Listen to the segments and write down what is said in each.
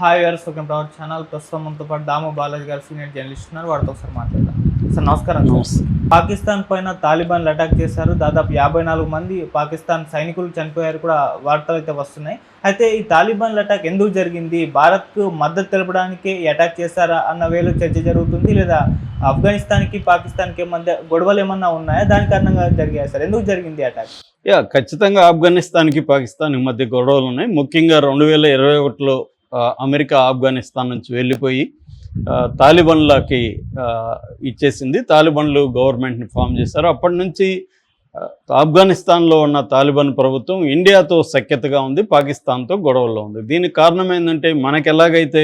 Hi గారు సుఖం power channel ప్రస్తుతం మనతో పాటు దాము బాలాజీ గారు సీనియర్ జర్నలిస్ట్ ఉన్నారు. వాడితో ఒకసారి మాట్లాడదాం. సార్ నమస్కారం. పాకిస్తాన్ పైన తాలిబాన్లు అటాక్ చేశారు. దాదాపు యాభై నాలుగు మంది పాకిస్తాన్ సైనికులు చనిపోయారు కూడా వార్తలు అయితే వస్తున్నాయి. అయితే ఈ తాలిబాన్ల అటాక్ ఎందుకు జరిగింది? భారత్కు మద్దతు తెలపడానికి ఈ అటాక్ చేశారా అన్న వేలో చర్చ జరుగుతుంది. లేదా ఆఫ్ఘనిస్తాన్కి పాకిస్తాన్కి మధ్య గొడవలు ఏమన్నా ఉన్నాయా? దాని కారణంగా జరిగాయి సార్? ఎందుకు జరిగింది అటాక్? యా ఖచ్చితంగా ఆఫ్ఘనిస్తాన్కి పాకిస్తాన్ మధ్య గొడవలు ఉన్నాయి. ముఖ్యంగా రెండు వేల ఇరవై ఒకటిలో అమెరికా ఆఫ్ఘనిస్తాన్ నుంచి వెళ్ళిపోయి తాలిబన్లకి ఇచ్చేసింది. తాలిబన్లు గవర్నమెంట్ని ఫామ్ చేశారు. అప్పటి నుంచి ఆఫ్ఘనిస్తాన్లో ఉన్న తాలిబాన్ ప్రభుత్వం ఇండియాతో సఖ్యతగా ఉంది పాకిస్తాన్తో గొడవల్లో ఉంది. దీనికి కారణం ఏంటంటే మనకి ఎలాగైతే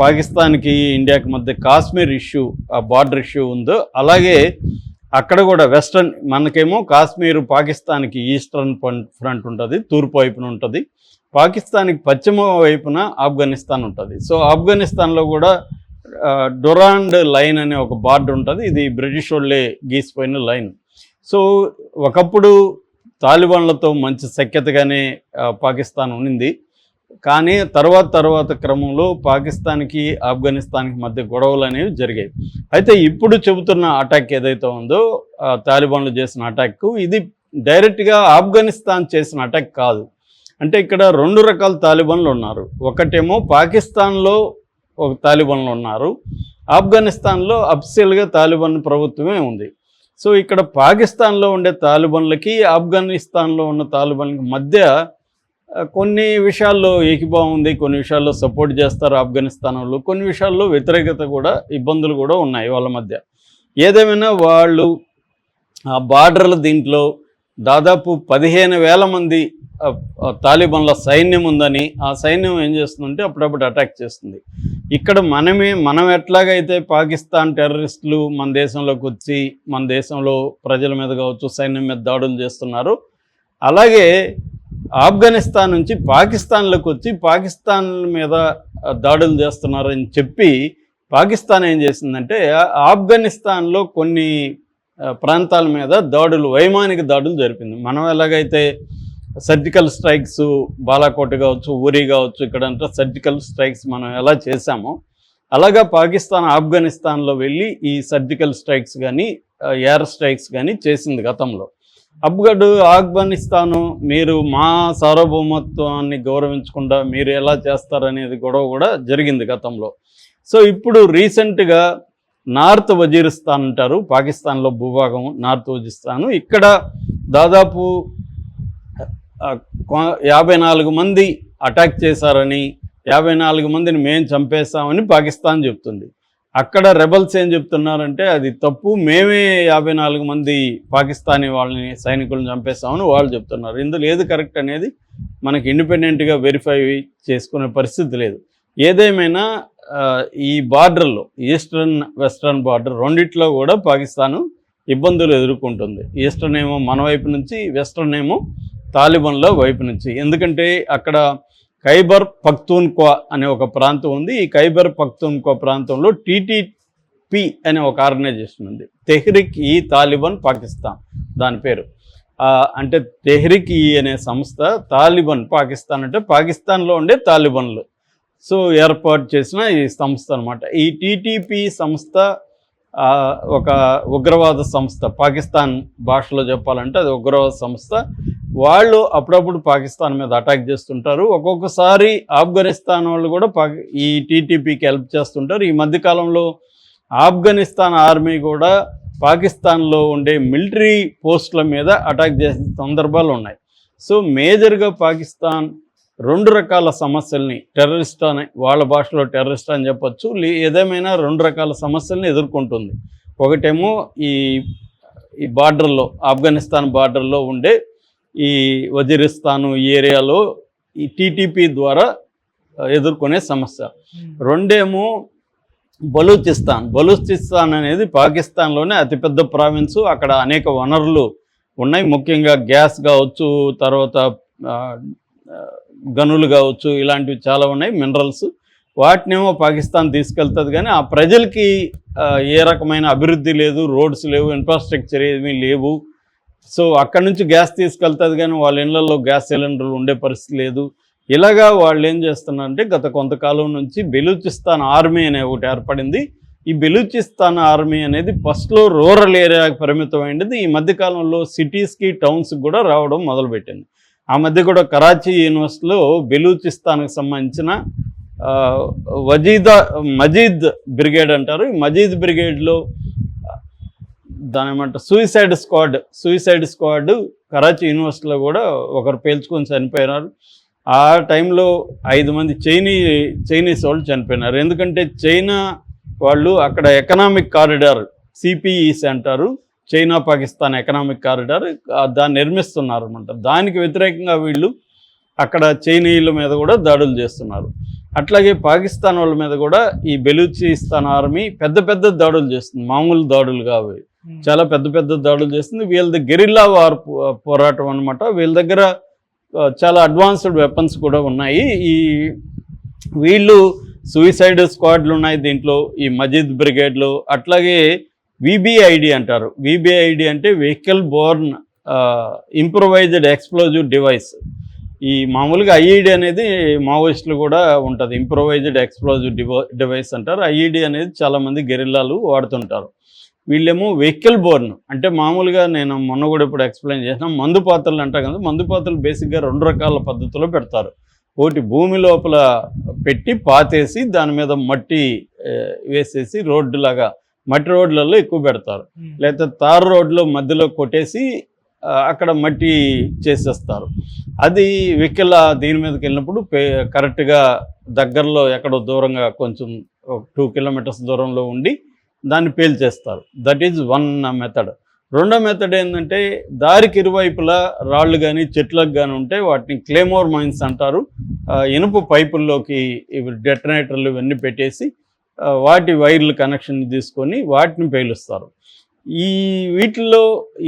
పాకిస్తాన్కి ఇండియాకి మధ్య కాశ్మీర్ ఇష్యూ ఆ బార్డర్ ఇష్యూ ఉందో అలాగే అక్కడ కూడా వెస్ట్రన్ మనకేమో కాశ్మీర్ పాకిస్తాన్కి ఈస్టర్న్ ఫ్రంట్ ఉంటుంది తూర్పు వైపున ఉంటుంది. పాకిస్తాన్కి పశ్చిమ వైపున ఆఫ్ఘనిస్తాన్ ఉంటుంది. సో ఆఫ్ఘనిస్తాన్లో కూడా డొరాండ్ లైన్ అనే ఒక బార్డు ఉంటుంది. ఇది బ్రిటిష్ వాళ్ళే గీసిపోయిన లైన్. సో ఒకప్పుడు తాలిబాన్లతో మంచి సఖ్యతగానే పాకిస్తాన్ ఉన్నింది. కానీ తర్వాత తర్వాత క్రమంలో పాకిస్తాన్కి ఆఫ్ఘనిస్తాన్కి మధ్య గొడవలు అనేవి జరిగాయి. అయితే ఇప్పుడు చెబుతున్న అటాక్ ఏదైతే ఉందో తాలిబాన్లు చేసిన అటాక్ ఇది డైరెక్ట్గా ఆఫ్ఘనిస్తాన్ చేసిన అటాక్ కాదు. అంటే ఇక్కడ రెండు రకాల తాలిబన్లు ఉన్నారు. ఒకటేమో పాకిస్తాన్లో ఒక తాలిబన్లు ఉన్నారు. ఆఫ్ఘనిస్తాన్లో అఫ్సియల్గా తాలిబన్ ప్రభుత్వమే ఉంది. సో ఇక్కడ పాకిస్తాన్లో ఉండే తాలిబన్లకి ఆఫ్ఘనిస్తాన్లో ఉన్న తాలిబన్లకి మధ్య కొన్ని విషయాల్లో ఏకీభావం ఉంది కొన్ని విషయాల్లో సపోర్ట్ చేస్తారు ఆఫ్ఘనిస్తాన్ వాళ్ళు కొన్ని విషయాల్లో వ్యతిరేకత కూడా ఇబ్బందులు కూడా ఉన్నాయి వాళ్ళ మధ్య. ఏదేమైనా వాళ్ళు ఆ బార్డర్ల దీంట్లో దాదాపు పదిహేను వేల మంది తాలిబాన్ల సైన్యం ఉందని ఆ సైన్యం ఏం చేస్తుందంటే అప్పుడప్పుడు అటాక్ చేస్తుంది. ఇక్కడ మనమే మనం ఎట్లాగైతే పాకిస్తాన్ టెర్రరిస్టులు మన దేశంలోకి వచ్చి మన దేశంలో ప్రజల మీద కావచ్చు సైన్యం మీద దాడులు చేస్తున్నారు. అలాగే ఆఫ్ఘనిస్తాన్ నుంచి పాకిస్తాన్లోకి వచ్చి పాకిస్తాన్ మీద దాడులు చేస్తున్నారని చెప్పి పాకిస్తాన్ ఏం చేసిందంటే ఆఫ్ఘనిస్తాన్లో కొన్ని ప్రాంతాల మీద దాడులు వైమానిక దాడులు జరిపింది. మనం ఎలాగైతే సర్జికల్ స్ట్రైక్స్ బాలాకోట్ కావచ్చు ఊరి కావచ్చు ఇక్కడంతా సర్జికల్ స్ట్రైక్స్ మనం ఎలా చేశామో అలాగా పాకిస్తాన్ ఆఫ్ఘనిస్తాన్లో వెళ్ళి ఈ సర్జికల్ స్ట్రైక్స్ కానీ ఎయిర్ స్ట్రైక్స్ కానీ చేసింది గతంలో. అప్పుడు ఆఫ్ఘనిస్తాను మీరు మా సార్వభౌమత్వాన్ని గౌరవించకుండా మీరు ఎలా చేస్తారనేది గొడవ కూడా జరిగింది గతంలో. సో ఇప్పుడు రీసెంట్గా నార్త్ వజీరిస్తాన్ అంటారు పాకిస్తాన్లో భూభాగం నార్త్ వజీరిస్తాను. ఇక్కడ దాదాపు యాభై నాలుగు మంది అటాక్ చేశారని యాభై నాలుగు మందిని మేము చంపేస్తామని పాకిస్తాన్ చెప్తుంది. అక్కడ రెబల్స్ ఏం చెప్తున్నారంటే అది తప్పు మేమే యాభై నాలుగు మంది పాకిస్తానీ వాళ్ళని సైనికులను చంపేస్తామని వాళ్ళు చెప్తున్నారు. ఇందులో ఏది కరెక్ట్ అనేది మనకి ఇండిపెండెంట్గా వెరిఫై చేసుకునే పరిస్థితి లేదు. ఏదేమైనా ఈ బార్డర్లో ఈస్టర్న్ వెస్ట్రన్ బార్డర్ రెండిట్లో కూడా పాకిస్తాను ఇబ్బందులు ఎదుర్కొంటుంది. ఈస్టర్న్ ఏమో మన వైపు నుంచి వెస్ట్రన్ ఏమో తాలిబాన్ల వైపు నుంచి. ఎందుకంటే అక్కడ ఖైబర్ పఖ్తూన్క్వా అనే ఒక ప్రాంతం ఉంది. ఈ ఖైబర్ పఖ్తూన్క్వా ప్రాంతంలో టీటీపీ అనే ఒక ఆర్గనైజేషన్ ఉంది. తెహ్రిక్ ఈ తాలిబాన్ పాకిస్తాన్. దాని పేరు. అంటే తెహ్రిక్ ఈ అనే సంస్థ తాలిబాన్ పాకిస్తాన్ అంటే పాకిస్తాన్లో ఉండే తాలిబాన్లు. సో ఏర్పాటు చేసిన ఈ సంస్థ అనమాట ఈ టీటీపీ సంస్థ ఒక ఉగ్రవాద సంస్థ. పాకిస్తాన్ భాషలో చెప్పాలంటే అది ఉగ్రవాద సంస్థ. వాళ్ళు అప్పుడప్పుడు పాకిస్తాన్ మీద అటాక్ చేస్తుంటారు. ఒక్కొక్కసారి ఆఫ్ఘనిస్తాన్ వాళ్ళు కూడా పాకి ఈ టీటీపీకి హెల్ప్ చేస్తుంటారు. ఈ మధ్యకాలంలో ఆఫ్ఘనిస్తాన్ ఆర్మీ కూడా పాకిస్తాన్లో ఉండే మిలిటరీ పోస్టుల మీద అటాక్ చేసిన సందర్భాలు ఉన్నాయి. సో మేజర్గా పాకిస్తాన్ రెండు రకాల సమస్యల్ని టెర్రరిస్ట్ అని వాళ్ళ భాషలో టెర్రరిస్ట్ అని చెప్పొచ్చు. ఏదేమైనా రెండు రకాల సమస్యల్ని ఎదుర్కొంటుంది. ఒకటేమో ఈ ఈ బార్డర్లో ఆఫ్ఘనిస్తాన్ బార్డర్లో ఉండే ఈ వజీరిస్తాను ఈ ఏరియాలో ఈ టీటీపీ ద్వారా ఎదుర్కొనే సమస్య. రెండేమో బలూచిస్తాన్. బలూచిస్తాన్ అనేది పాకిస్తాన్లోనే అతిపెద్ద ప్రావిన్స్. అక్కడ అనేక వనరులు ఉన్నాయి. ముఖ్యంగా గ్యాస్ కావచ్చు తర్వాత గనులు కావచ్చు ఇలాంటివి చాలా ఉన్నాయి మినరల్స్. వాటినేమో పాకిస్తాన్ తీసుకెళ్తుంది కానీ ఆ ప్రజలకి ఏ రకమైన అభివృద్ధి లేదు రోడ్స్ లేవు ఇన్ఫ్రాస్ట్రక్చర్ ఏమీ లేవు. సో అక్కడ నుంచి గ్యాస్ తీసుకెళ్తుంది కానీ వాళ్ళ ఇళ్ళలో గ్యాస్ సిలిండర్లు ఉండే పరిస్థితి లేదు. ఇలాగా వాళ్ళు ఏం చేస్తున్నారంటే గత కొంతకాలం నుంచి బెలూచిస్తాన్ ఆర్మీ అనే ఒకటి ఏర్పడింది. ఈ బెలూచిస్తాన్ ఆర్మీ అనేది ఫస్ట్లో రూరల్ ఏరియాకి పరిమితమైంది ఈ మధ్యకాలంలో సిటీస్కి టౌన్స్కి కూడా రావడం మొదలుపెట్టింది. ఆ మధ్య కూడా కరాచీ యూనివర్సిటీలో బెలూచిస్తాన్కి సంబంధించిన వజీదా మజీద్ బ్రిగేడ్ అంటారు. ఈ మజీద్ బ్రిగేడ్లో దాని ఏమంటారు suicide squad suicide squad Karachi యూనివర్సిటీలో కూడా ఒకరు పేల్చుకొని చనిపోయినారు. ఆ టైంలో ఐదు మంది చైనీ చైనీస్ వాళ్ళు చనిపోయినారు. ఎందుకంటే చైనా వాళ్ళు అక్కడ ఎకనామిక్ కారిడార్ సిపిఈస్ అంటారు. చైనా పాకిస్తాన్ ఎకనామిక్ కారిడార్ దాన్ని నిర్మిస్తున్నారు అనమాట దానికి వ్యతిరేకంగా వీళ్ళు అక్కడ చైనీయుల మీద కూడా దాడులు చేస్తున్నారు. అట్లాగే పాకిస్తాన్ వాళ్ళ మీద కూడా ఈ బెలూచిస్తాన్ ఆర్మీ పెద్ద పెద్ద దాడులు చేస్తుంది. మామూలు దాడులు కావు. Hmm. చాలా పెద్ద పెద్ద దాడులు చేస్తుంది వీళ్ళది గెరిల్లా వార్ పో- పోరాటం అనమాట వీళ్ళ దగ్గర చాలా అడ్వాన్స్డ్ వెపన్స్ కూడా ఉన్నాయి. ఈ వీళ్ళు సూయిసైడ్ స్క్వాడ్లు ఉన్నాయి దీంట్లో. ఈ మజీద్ బ్రిగేడ్లు అట్లాగే విబిఐడి అంటారు. విబిఐడి అంటే vehicle borne improvised explosive device ఈ మామూలుగా ఐఈడి అనేది మావోయిస్టులు కూడా ఉంటుంది. ఇంప్రొవైజ్డ్ ఎక్స్ప్లోజివ్ డివైస్ అంటారు. ఐఈడి అనేది చాలామంది గెరిల్లాలు వాడుతుంటారు. వీళ్ళేమో వెహికల్ బోర్న్. అంటే మామూలుగా నేను మొన్న కూడా ఇప్పుడు ఎక్స్ప్లెయిన్ చేసిన మందు పాత్రలు అంటాం కదా మందు పాత్రలు బేసిక్గా రెండు రకాల పద్ధతిలో పెడతారు. ఒకటి భూమి లోపల పెట్టి పాతేసి దాని మీద మట్టి వేసేసి రోడ్డు లాగా మట్టి రోడ్లలో ఎక్కువ పెడతారు. లేకపోతే తార్ రోడ్లో మధ్యలో కొట్టేసి అక్కడ మట్టి చేసేస్తారు. అది వెహికల్ దీని మీదకి వెళ్ళినప్పుడు కరెక్ట్గా దగ్గరలో ఎక్కడో దూరంగా కొంచెం టూ కిలోమీటర్స్ దూరంలో ఉండి దాన్ని పేల్చేస్తారు దట్ ఈజ్ వన్ మెథడ్ రెండో మెథడ్ ఏంటంటే దారికి ఇరువైపులా రాళ్ళు కానీ చెట్లకు కానీ ఉంటే వాటిని క్లేమోర్ మైన్స్ అంటారు. ఇనుపు ఇనుప పైపుల్లోకి ఇవి డెటనేటర్లు ఇవన్నీ పెట్టేసి వాటి వైర్లు కనెక్షన్ తీసుకొని వాటిని పేలుస్తారు. ఈ వీటిల్లో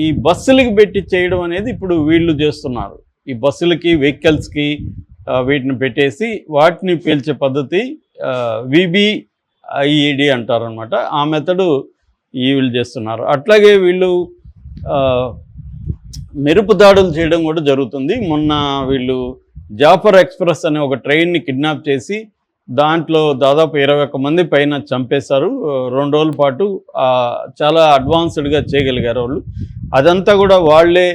ఈ బస్సులకి పెట్టి చేయడం అనేది ఇప్పుడు వీళ్ళు చేస్తున్నారు. ఈ బస్సులకి వెహికల్స్కి వీటిని పెట్టేసి వాటిని పేల్చే పద్ధతి విబిఐఈడి అంటారనమాట ఆ మెథడు ఈ వీళ్ళు చేస్తున్నారు. అట్లాగే వీళ్ళు మెరుపు దాడులు చేయడం కూడా జరుగుతుంది. మొన్న వీళ్ళు జాఫర్ ఎక్స్ప్రెస్ అనే ఒక ట్రైన్ని కిడ్నాప్ చేసి దాంట్లో దాదాపు ఇరవై ఒక్క మంది పైన చంపేశారు. రెండు రోజుల పాటు చాలా అడ్వాన్స్డ్గా చేయగలిగారు వాళ్ళు. అదంతా కూడా వాళ్ళే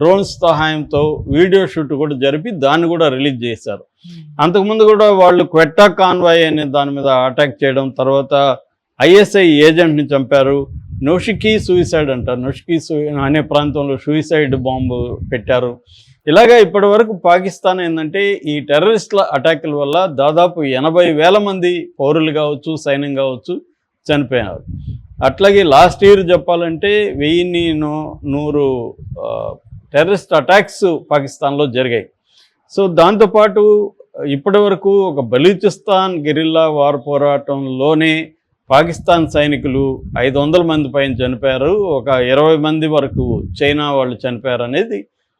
డ్రోన్స్ సహాయంతో వీడియో షూట్ కూడా జరిపి దాన్ని కూడా రిలీజ్ చేశారు. Hmm. అంతకుముందు కూడా వాళ్ళు క్వెట్టా కాన్వాయ్ అనే దాని మీద అటాక్ చేయడం తర్వాత ఐఎస్ఐ ఏజెంట్ని చంపారు. నోషికీ సూయిసైడ్ అంటారు. నోషికీ అనే ప్రాంతంలో సూయిసైడ్ బాంబు పెట్టారు. ఇలాగా ఇప్పటి వరకు పాకిస్తాన్ ఏంటంటే ఈ టెర్రరిస్టుల అటాకుల వల్ల దాదాపు ఎనభై వేల మంది పౌరులు కావచ్చు సైన్యం కావచ్చు చనిపోయారు అట్లాగే లాస్ట్ ఇయర్ చెప్పాలంటే వెయ్యిన్ని నూ- నూరు టెర్రరిస్ట్ అటాక్స్ పాకిస్తాన్లో జరిగాయి. సో దాంతోపాటు ఇప్పటి వరకు ఒక బలూచిస్తాన్ గెరిల్లా వార్ పోరాటంలోనే పాకిస్తాన్ సైనికులు ఐదు వందల మంది పైన చనిపోయారు. ఒక ఇరవై మంది వరకు చైనా వాళ్ళు చనిపోయారు అనేది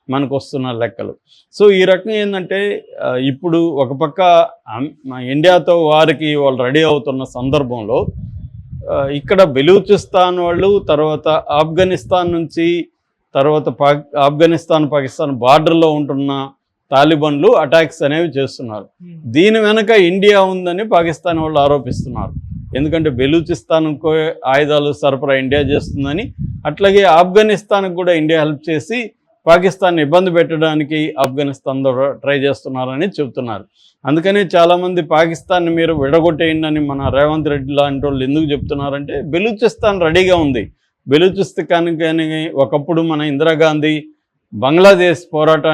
మనకు వస్తున్న లెక్కలు. సో ఈ రకం ఏంటంటే ఇప్పుడు ఒక పక్క ఇండియాతో వారికి వాళ్ళు రెడీ అవుతున్న సందర్భంలో ఇక్కడ బెలూచిస్తాన్ వాళ్ళు తర్వాత ఆఫ్ఘనిస్తాన్ నుంచి తర్వాత పాక్ ఆఫ్ఘనిస్తాన్ పాకిస్తాన్ బార్డర్లో ఉంటున్న తాలిబన్లు అటాక్స్ అనేవి చేస్తున్నారు. దీని వెనక ఇండియా ఉందని పాకిస్తాన్ వాళ్ళు ఆరోపిస్తున్నారు. ఎందుకంటే బెలూచిస్తాన్కు ఆయుధాలు సరఫరా ఇండియా చేస్తుందని అట్లాగే ఆఫ్ఘనిస్తాన్కి కూడా ఇండియా హెల్ప్ చేసి పాకిస్తాన్ ఇబ్బంది పెట్టడానికి ఆఫ్ఘనిస్తాన్ ద్వారా ట్రై చేస్తున్నారని చెబుతున్నారు. అందుకని చాలామంది పాకిస్తాన్ని మీరు విడగొట్టేయండి అని మన రేవంత్ రెడ్డి లాంటి వాళ్ళు ఎందుకు చెప్తున్నారంటే బెలూచిస్తాన్ రెడీగా ఉంది. బెలూచిస్తాన్ కానీ ఒకప్పుడు మన ఇందిరాగాంధీ బంగ్లాదేశ్ పోరాటాన్ని